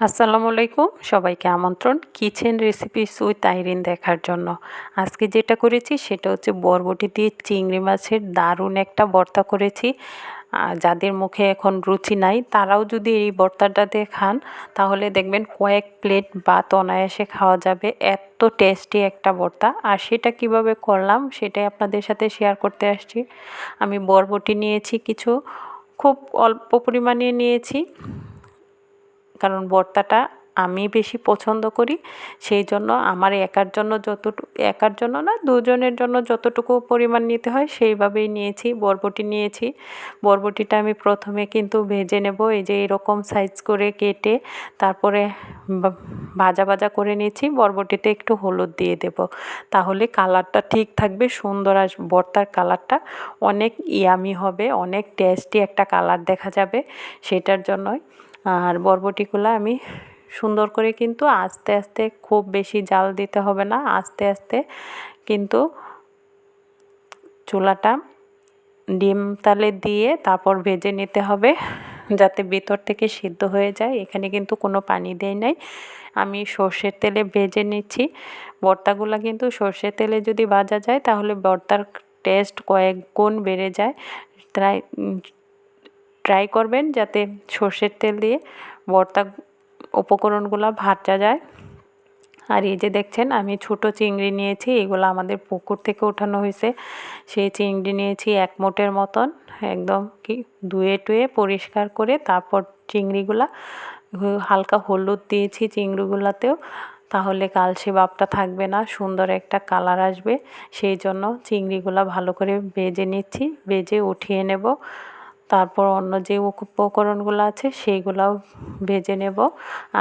আসসালামু আলাইকুম। সবাইকে আমন্ত্রণ কিচেন রেসিপি উইথ আইরিন দেখার জন্য। আজকে যেটা করেছি সেটা হচ্ছে বরবটি দিয়ে চিংড়ি মাছের দারুণ একটা ভর্তা করেছি। যাদের মুখে এখন রুচি নাই, তারাও যদি এই ভর্তাটা দিয়ে খান তাহলে দেখবেন কয়েক প্লেট ভাত অনায়াসে খাওয়া যাবে। এত টেস্টি একটা ভর্তা আর সেটা কীভাবে করলাম, সেটাই আপনাদের সাথে শেয়ার করতে আসছি। আমি বরবটি নিয়েছি কিছু, খুব অল্প পরিমাণে নিয়েছি। কারণ ভর্তাটা আমি বেশি পছন্দ করি। সেই জন্য আমার একার জন্য যতটুকু একার জন্য না, দুজনের জন্য যতটুকু পরিমাণ নিতে হয় সেইভাবেই নিয়েছি, বরবটি নিয়েছি। বরবটিটা আমি প্রথমে কিন্তু ভেজে নেব, এই যে এরকম সাইজ করে কেটে তারপরে ভাজা ভাজা করে নিয়েছি, বরবটিতে একটু হলুদ দিয়ে দেব। তাহলে কালারটা ঠিক থাকবে, সুন্দর আস ভর্তার কালারটা অনেক ইয়ামি হবে, অনেক টেস্টি একটা কালার দেখা যাবে, সেটার জন্যই আর বরবটিগুলো আমি সুন্দর করে কিন্তু আস্তে আস্তে খুব বেশি জাল দিতে হবে না, আস্তে আস্তে কিন্তু চুলাটা ডিম তালে দিয়ে তারপর ভেজে নিতে হবে যাতে ভেতর থেকে সিদ্ধ হয়ে যায়। এখানে কিন্তু কোনো পানি দেয় নাই। আমি সর্ষের তেলে ভেজে নিচ্ছি। ভর্তাগুলো কিন্তু সর্ষের তেলে যদি ভাজা যায় তাহলে ভর্তার টেস্ট কয়েক গুণ বেড়ে যায়। তাই ট্রাই করবেন যাতে সর্ষের তেল দিয়ে ভর্তা উপকরণগুলো ভাজা যায়। আর এই যে দেখছেন, আমি ছোট চিংড়ি নিয়েছি, এগুলো আমাদের পুকুর থেকে ওঠানো হয়েছে। সেই চিংড়ি নিয়েছি এক মোটের মতন, একদম কি ধুয়ে টুয়ে পরিষ্কার করে তারপর চিংড়িগুলা, হালকা হলুদ দিয়েছি চিংড়িগুলাতেও, তাহলে কালসে ভাবটা থাকবে না, সুন্দর একটা কালার আসবে। সেই জন্য চিংড়িগুলা ভালো করে ভেজে নিচ্ছি, ভেজে উঠিয়ে নেব। তারপর অন্য যে উপকরণগুলো আছে সেইগুলাও ভেজে নেব।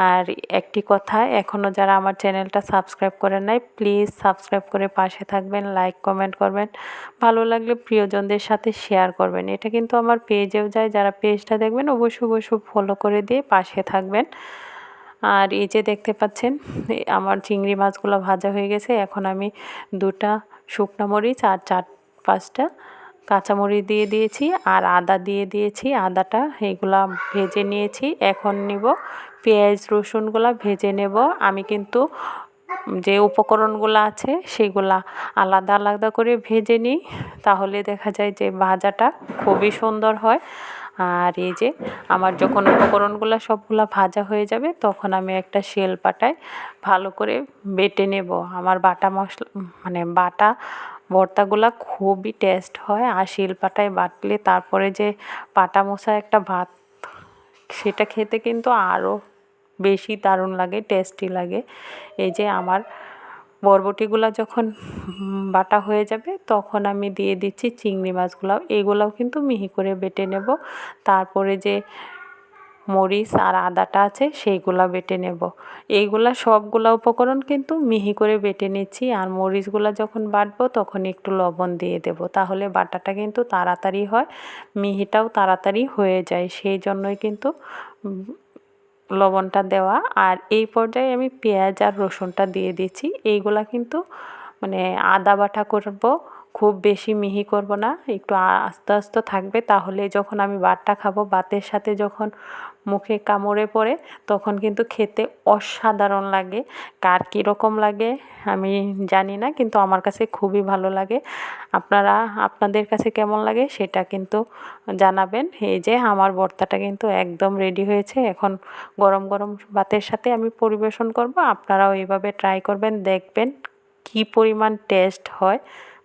আর একটি কথা এখনও যারা আমার চ্যানেলটা সাবস্ক্রাইব করেন নাই, প্লিজ সাবস্ক্রাইব করে পাশে থাকবেন, লাইক, কমেন্ট করবেন। ভালো লাগলে প্রিয়জনদের সাথে শেয়ার করবেন। এটা কিন্তু আমার পেজেও যায়, যারা পেজটা দেখবেন অবশ্যই অবশ্যই ফলো করে দিয়ে পাশে থাকবেন। আর এই যে দেখতে পাচ্ছেন আমার চিংড়ি মাছগুলো ভাজা হয়ে গেছে। এখন আমি দুটা শুকনো মরিচ আর চার পাঁচটা কাঁচামরিচ দিয়ে দিয়েছি আর আদা দিয়ে দিয়েছি, আদাটা এগুলা ভেজে নিয়েছি। এখন নিব পেঁয়াজ, রসুনগুলা ভেজে নেব। আমি কিন্তু যে উপকরণগুলো আছে সেগুলা আলাদা আলাদা করে ভেজে নিই, তাহলে দেখা যায় যে ভাজাটা খুবই সুন্দর হয়। আর এই যে আমার যখন উপকরণগুলো সবগুলো ভাজা হয়ে যাবে, তখন আমি একটা শেল পাটায় ভালো করে বেটে নেব। আমার বাটা মশলা মানে বাটা ভর্তাগুলা খুবই টেস্ট হয়। আর শিলপাটায় বাটলে তারপরে যে পাটা মশা একটা ভাত, সেটা খেতে কিন্তু আরও বেশি দারুণ লাগে টেস্টি লাগে। এই যে আমার বরবটিগুলো যখন বাটা হয়ে যাবে, তখন আমি দিয়ে দিচ্ছি চিংড়ি মাছগুলো এগুলোও কিন্তু মিহি করে বেটে নেব। তারপরে যে মরিচ আর আদাটা আছে, সেইগুলা বেটে নেব। এইগুলা সবগুলা উপকরণ কিন্তু মিহি করে বেটে নিচ্ছি আর মরিচগুলা যখন বাটবো, তখন একটু লবণ দিয়ে দেব। তাহলে বাটাটা কিন্তু তাড়াতাড়ি হয়, মিহিটাও তাড়াতাড়ি হয়ে যায়। সেই জন্যই কিন্তু লবণটা দেওয়া আর এই পর্যায়ে আমি পেঁয়াজ আর রসুনটা দিয়ে দিয়েছি এইগুলা কিন্তু মানে আদা বাটা করব খুব বেশি মিহি করব না, একটু আস্তে আস্তে থাকবে। তাহলে যখন আমি ভাতটা খাব ভাতের সাথে যখন মুখে কামড়ে পড়ে, তখন কিন্তু খেতে অসাধারণ লাগে। কার কীরকম লাগে আমি জানি না, কিন্তু আমার কাছে খুবই ভালো লাগে। আপনারা, আপনাদের কাছে কেমন লাগে সেটা কিন্তু জানাবেন। এই যে আমার ভর্তাটা কিন্তু একদম রেডি হয়েছে। এখন গরম গরম ভাতের সাথে আমি পরিবেশন করব। আপনারাও এইভাবে ট্রাই করবেন, দেখবেন কি পরিমাণ টেস্ট হয়।